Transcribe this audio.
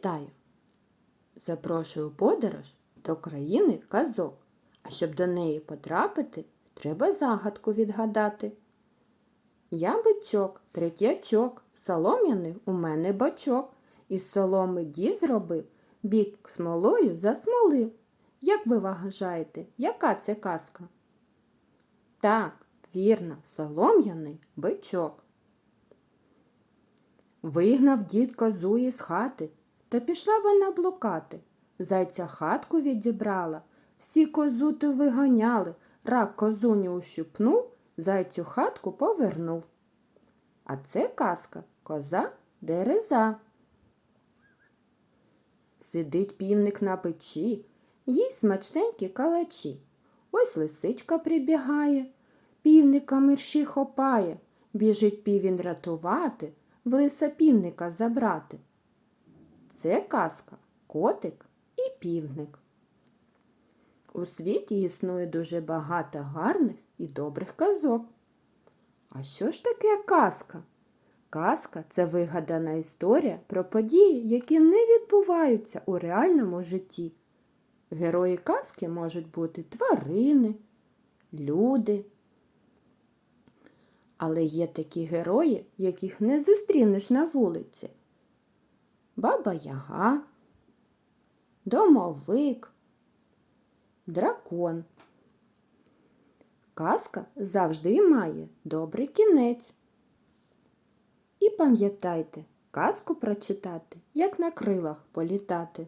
Вітаю! Запрошую подорож до країни казок. А щоб до неї потрапити, треба загадку відгадати. Я бичок, третячок, солом'яний у мене бочок. Із соломи дід зробив, бік смолою засмолив. Як ви вважаєте, яка це казка? Так, вірно, солом'яний бичок. Вигнав дід козу із хати, та пішла вона блукати. Зайця хатку відібрала, всі козу то виганяли, рак козуню ущипнув, зайцю хатку повернув. А це казка коза дереза. Сидить півник на печі, їй смачненькі калачі. Ось лисичка прибігає, півника мерщі хопає, біжить півень рятувати, в лиса півника забрати. Це казка котик і півник. У світі існує дуже багато гарних і добрих казок. А що ж таке казка? Казка це вигадана історія про події, які не відбуваються у реальному житті. Герої казки можуть бути тварини, люди. Але є такі герої, яких не зустрінеш на вулиці. Баба Яга, домовик, дракон. Казка завжди має добрий кінець. І пам'ятайте, казку прочитати, як на крилах політати.